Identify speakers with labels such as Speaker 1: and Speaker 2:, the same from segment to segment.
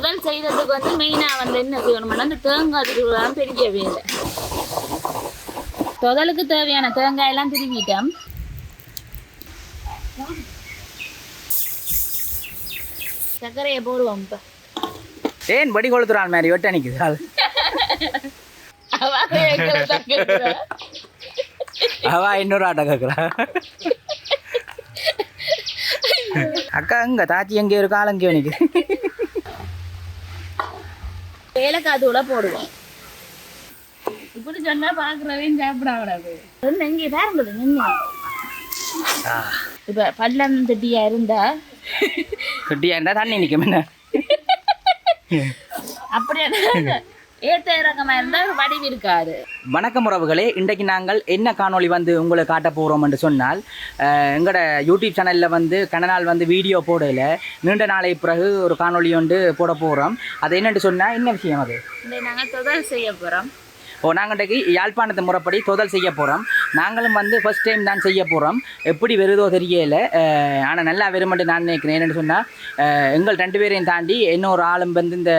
Speaker 1: முதல் செய்யறதுக்கு வந்து மெயினாக வந்து என்ன செய்யணும்னா அந்த தேங்காய் திருவிழாம் பெரிய வேலை முதலுக்கு தேவையான தேங்காய் எல்லாம் திருவிட்டோம். சர்க்கரையை போடுவோம் இப்போ.
Speaker 2: ஏன் படி கொளுத்துறான் மாதிரி வெட்ட நிக்குது. அது.
Speaker 1: அவ
Speaker 2: இன்னொரு ஆட்டை கேட்குறா அக்கா இங்க தாச்சி எங்கே இருக்கா? ஆளுங்க நிக்குது.
Speaker 1: ஏலக்காய் தூளை போடுவோம். இப்படி சொன்னா பாக்குறவையும் சாப்பிடாது இங்கே பாருங்க நின்று இப்ப பள்ளம் தட்டியா இருந்தா?
Speaker 2: கட்டியா இருந்தா தண்ணி நிற்கும் என்ன?
Speaker 1: அப்படியே? ஏத்த இறக்கமா இருந்தா ஒரு வடிவு இருக்காது.
Speaker 2: வணக்கம் உறவுகளே இன்றைக்கு நாங்கள் என்ன காணொளி வந்து உங்களை காட்ட போகிறோம் என்று சொன்னால் எங்களோட யூடியூப் சேனலில் வந்து கனநாள் வந்து வீடியோ போடல. நீண்ட நாளை பிறகு ஒரு காணொளி வந்து போட போகிறோம் அது என்னென்னு சொன்னால் என்ன விஷயம் அது?
Speaker 1: இந்த நாங்க தொடர் செய்ய போறோம்.
Speaker 2: ஓ நாங்கள் இன்றைக்கு யாழ்ப்பாணத்து முறைப்படி தொதல் செய்ய போகிறோம் நாங்களும் வந்து ஃபஸ்ட் டைம் தான் செய்ய போகிறோம் எப்படி வருதோ தெரியல. ஆனால் நல்லா வருமென்று நான் நினைக்கிறேன். என்னென்னு சொன்னால் எங்கள் ரெண்டு பேரையும் தாண்டி இன்னொரு ஆளும் வந்து இந்த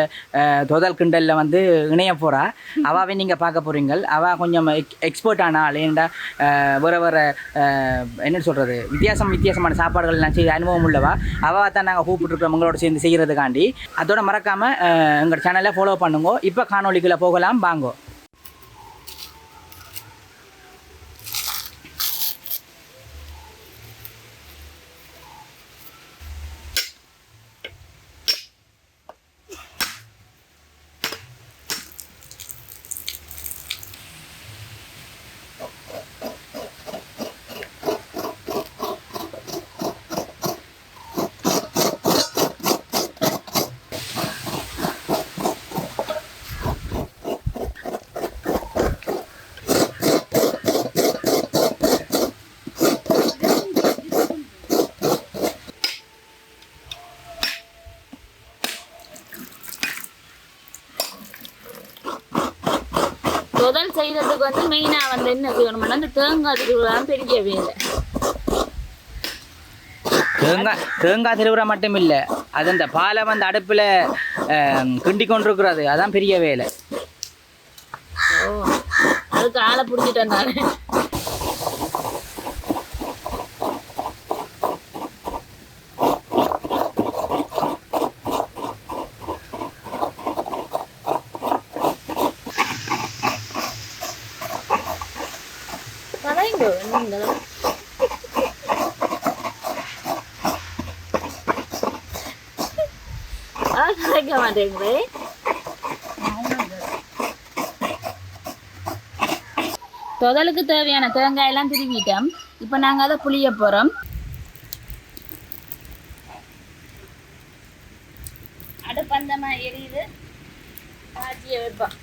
Speaker 2: தொதல் கிண்டலில் வந்து இணைய போகிறா அவாவே நீங்கள் பார்க்க போகிறீங்க அவள் கொஞ்சம் எக் எக்ஸ்பர்ட் ஆன ஆள். ஏன்டா வர வேறு வேறு என்ன சொல்கிறது வித்தியாசம் வித்தியாசமான சாப்பாடுகள் நான் செய்த அனுபவம் உள்ளவா? அவள் தான் நாங்கள் கூப்பிட்டுருக்கோம் உங்களோட சேர்ந்து செய்கிறதுக்காண்டி அதோட மறக்காமல் எங்கள் சேனலை ஃபாலோ பண்ணுங்க. இப்போ காணொலிக்குள்ளே போகலாம். வாங்கோ.
Speaker 1: முதல் செய்யறதுக்கு வந்து மெயினா வந்து என்ன செய்யணும்னா அந்த தேங்காய் திருவிழாம் பெரிய வேலை
Speaker 2: தேங்காய் தேங்காய் திருவுற மட்டும் இல்லை அது அந்த பாலை வந்து அடுப்பில் கிண்டி கொண்டிருக்கிறது அதான் பெரிய வேலை
Speaker 1: ஓ அதுக்கு ஆளை பிடிச்சிட்டேன் நான் கதைங்க நீங்கள் ஆ கதைக்க மாட்டேங்கிறே தொதலுக்கு தேவையான தேங்காய் எல்லாம் திருவிட்டோம் இப்போ நாங்கள் அதை புளிய போகிறோம் அடுப்பந்தமாக எரியுது. காய்ச்சிய வைப்போம்.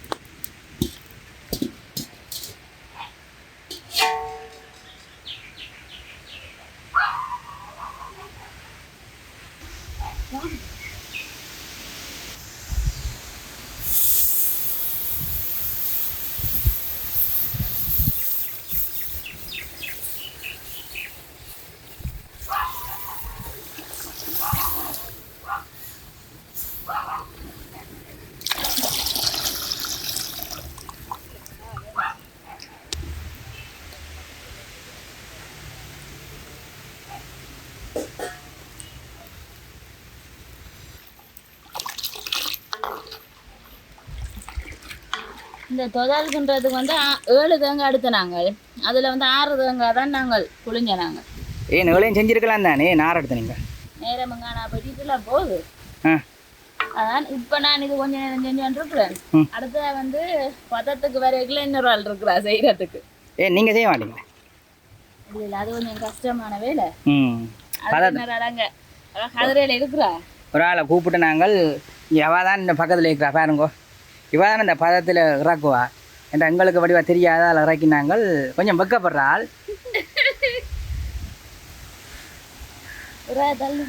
Speaker 1: இந்த தொதல்குன்றதுக்கு வந்து ஏழு தேங்காய் எடுத்த நாங்கள். அதில் வந்து ஆறு தேங்காய் தான் நாங்கள் புளிஞ்ச நாங்கள்.
Speaker 2: ஏன் எவ்வளோ செஞ்சிருக்கலாம் தானே? நார் எடுத்து நீங்கள்
Speaker 1: நேரமுங்கானா பட்டிட்டுல போகுது.
Speaker 2: ஆ.
Speaker 1: அதான் இப்போ நான் இது கொஞ்சம் நேரம் செஞ்சுட்டு இருக்கிறேன்
Speaker 2: ம்.
Speaker 1: அடுத்தது வந்து பதத்துக்கு வரைக்கும் இன்னொரு ஆள் இருக்கிறா செய்யறதுக்கு
Speaker 2: ஏன் நீங்கள் செய்ய மாட்டீங்களா?
Speaker 1: இல்லை அது கொஞ்சம் கஷ்டமான வேலை.
Speaker 2: ம்.
Speaker 1: அது என்ன அடங்க கதிரையில் இருக்கிறா.
Speaker 2: ஒரு ஆளை கூப்பிட்டு நாங்கள் எவா தான் இந்த பக்கத்தில் இருக்கிறா பாருங்கோ. இவ தான் இந்த பதத்தில் இறக்குவா. என்ற எங்களுக்கு வடிவா தெரியாத ஆள் இறக்கி நாங்கள் கொஞ்சம் வெக்கப்படுற ஆள்
Speaker 1: ஒரு தள்ளு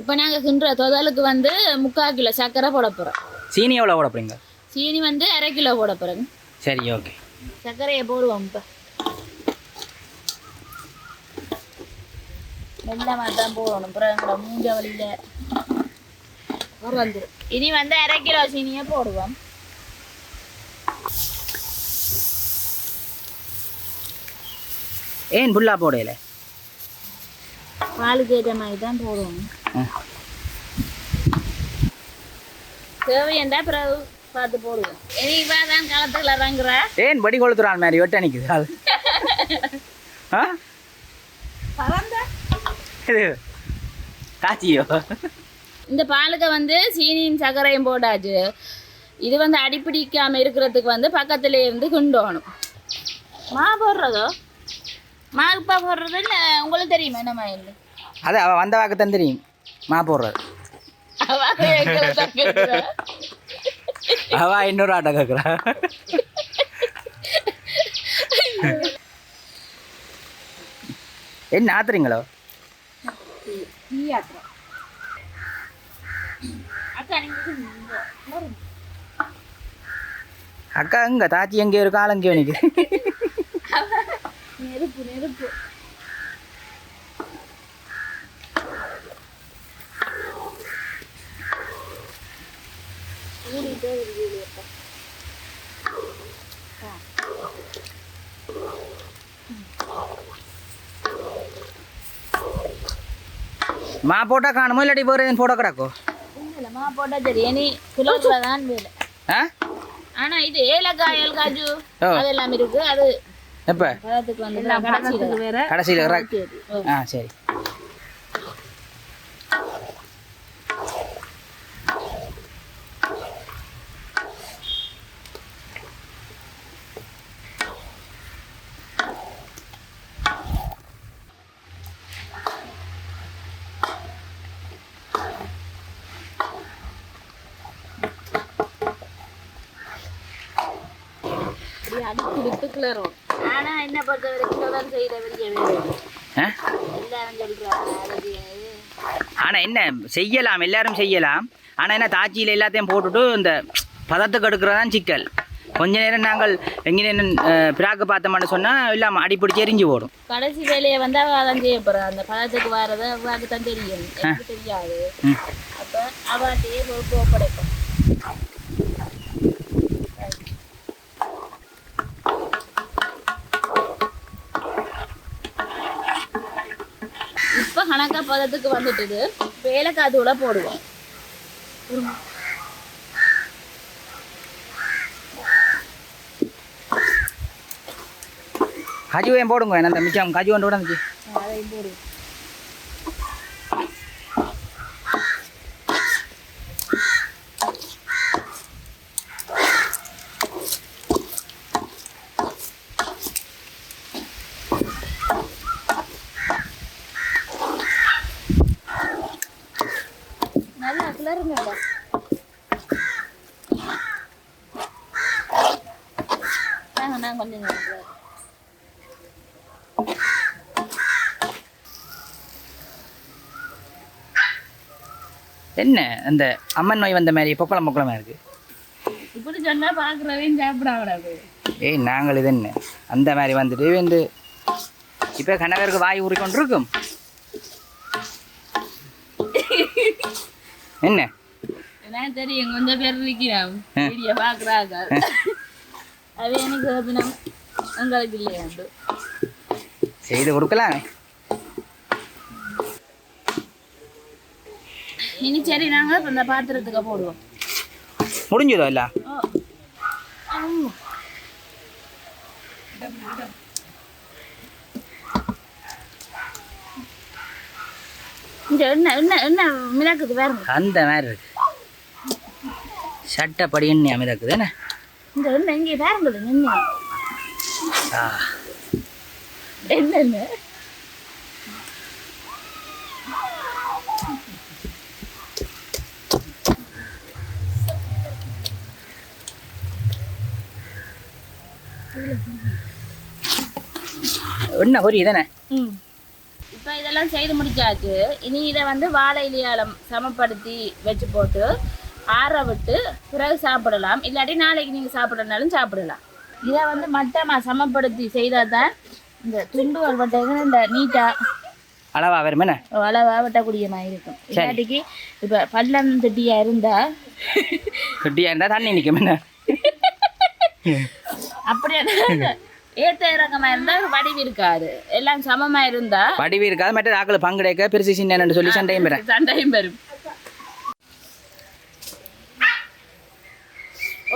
Speaker 1: இப்போ நாங்கள் கிண்டுற தொதலுக்கு வந்து முக்கால் கிலோ சர்க்கரை போட போகிறோம்
Speaker 2: சீனி எவ்வளோ போட போறீங்க?
Speaker 1: சீனி வந்து அரை கிலோ போட போகிறோங்க
Speaker 2: சரி ஓகே.
Speaker 1: சர்க்கரையை போடுவோம் இப்போ. மெல்லமாக தான் போடணும். அப்புறம் மூஞ்ச வழியில் இனி வந்து அரை கிலோ சீனியை போடுவோம்
Speaker 2: ஏன் புல்லா போடையில
Speaker 1: பாலுக்கு ஏற்ற மாதிரி தான் போடுவோம் தேவையண்டா பிறகு பார்த்து போடுவோம் இனி இவா தான் களத்தில் இறங்குற
Speaker 2: ஏன் படி கொளுத்துறான் மாதிரி வெட்ட நிற்குது அது ஆ
Speaker 1: பறந்த
Speaker 2: இது காய்ச்சியோ
Speaker 1: இந்த பாலுக்கு வந்து சீனியும் சர்க்கரையும் போட்டாச்சு. இது வந்து அடிப்பிடிக்காம இருக்கிறதுக்கு வந்து பக்கத்துல இருந்து கிண்டோணும் மா போடுறதோ? மாவுப்பா போடுறது இல்லை உங்களுக்கு தெரியுமா என்ன மயில்
Speaker 2: அது அவள் வந்த வாக்கு தெரியும். மா போடுறது. அவ இன்னொரு ஆட்டை கேட்குறா என்ன ஆத்துறீங்களோ?
Speaker 1: நீங்க
Speaker 2: அக்கா எங்க தாச்சி எங்க ஒரு காலம் எனக்கு
Speaker 1: நெருப்பு நெருப்பு
Speaker 2: மா போட்டா காணுமோ? இல்லாட்டி வேறு போட்டோ கிடக்கோ
Speaker 1: இல்லைம்மா போட்டா சரி இனி கிலோக்குள்ள தான் வேலை
Speaker 2: ஆ?
Speaker 1: ஆனா இது ஏலக்காய் ஏலக்காஜு. அதெல்லாம் இருக்கு. அது
Speaker 2: எப்போ?
Speaker 1: பதத்துக்கு வந்து கடைசியில். வேற.
Speaker 2: கடைசியில். ஆ சரி.
Speaker 1: அடுத்து கிளறும் ஆனா என்ன பொறுத்த வரைக்கும் தான் செய்யற எல்லாரும் சொல்றாங்க
Speaker 2: ஆனால் என்ன செய்யலாம் எல்லாரும் செய்யலாம். ஆனால் என்ன தாச்சியில் எல்லாத்தையும் போட்டுட்டு இந்த பதத்துக்கு எடுக்கிறதான் சிக்கல். கொஞ்ச நேரம் நாங்கள் எங்கே பிராக்கு பார்த்தோம்னு சொன்னால் இல்லாமல் அடிப்பிடிச்சு எரிஞ்சு போடும்.
Speaker 1: கடைசி வேலையை வந்து அவ அதான் செய்ய போறா. அந்த பதத்துக்கு வர்றத அவளுக்கு தான் தெரியும். தெரியாது. அப்ப அவட்டையே பொறுப்பு ஒப்படைப்போம் கணக்கா பதத்துக்கு வந்துட்டுது. தூளை போடுவோம்.
Speaker 2: கஜுவையும் போடுங்க என்ன அந்த மிச்சம் கஜு ஒன்று
Speaker 1: அதையும் போடுவோம் நல்லா கிளறுங்க நான் கொஞ்சம்
Speaker 2: என்ன அந்த அம்மன் நோய் வந்த மாதிரி பொக்கலம் பொக்கலமாக இருக்குது
Speaker 1: இப்படி சொன்னா பாக்குறவையும் சாப்பிடாது
Speaker 2: ஏய் நாங்கள் இது என்ன? அந்த மாதிரி வந்துட்டு வந்து இப்போ கணவருக்கு வாய் ஊறிக்கொண்டு இருக்கும் என்ன?
Speaker 1: எனக்கு தெரியும் கொஞ்சம் பேர் இருக்கிறான் வீடியோ பாக்குறாங்க அது எனக்கு உங்களுக்கு இல்லையாண்டு
Speaker 2: செய்து கொடுக்கலாம்.
Speaker 1: இனி சரி நாங்க இப்ப இந்த பாத்திரத்துக்கு போடுவோம்.
Speaker 2: முடிஞ்சதோ இல்லை?
Speaker 1: என்ன என்ன என்ன மிளகுது வேறுங்க
Speaker 2: அந்த மாதிரி இருக்கு. சட்டப்படி என்ன அமைதாக்குது என்ன?
Speaker 1: இந்த என்ன இங்கே
Speaker 2: ஆ.
Speaker 1: என்னென்ன?
Speaker 2: என்ன பொரி தானே
Speaker 1: ம். இப்போ இதெல்லாம் செய்து முடிச்சாச்சு. இனி இதை வந்து வாழை இலையாலம் சமப்படுத்தி வச்சு போட்டு ஆற விட்டு பிறகு சாப்பிடலாம். இல்லாட்டி நாளைக்கு நீங்கள் சாப்பிடனாலும் சாப்பிடலாம். இதை வந்து மட்டமாக சமப்படுத்தி செய்தால் தான் இந்த துண்டுகள் மட்டும் இந்த நீட்டாக
Speaker 2: அளவா வரும் என்ன?
Speaker 1: அளவா வெட்டக்கூடிய மாதிரி இருக்கும். இல்லாட்டிக்கு இப்போ பள்ளம் திட்டியா இருந்தா
Speaker 2: கட்டியாக இருந்தால் தண்ணி நிற்கும் என்ன?
Speaker 1: அப்படியே ஏத்த இறக்கமா இருந்தா வடிவு இருக்காது எல்லாம் சமமா இருந்தா
Speaker 2: வடிவு இருக்காது மற்ற ஆக்கள் பங்கெடுக்க பெருசு சின்னன்னு சொல்லி சண்டையும் பெறேன்
Speaker 1: சண்டையும் வரும்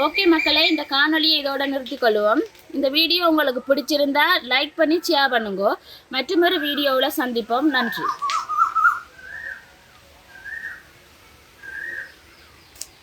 Speaker 1: ஓகே மக்களே இந்த காணொளியை இதோட நிறுத்திக் கொள்வோம். இந்த வீடியோ உங்களுக்கு பிடிச்சிருந்தா லைக் பண்ணி ஷேர் பண்ணுங்க. மற்றொரு வீடியோவில் சந்திப்போம். நன்றி.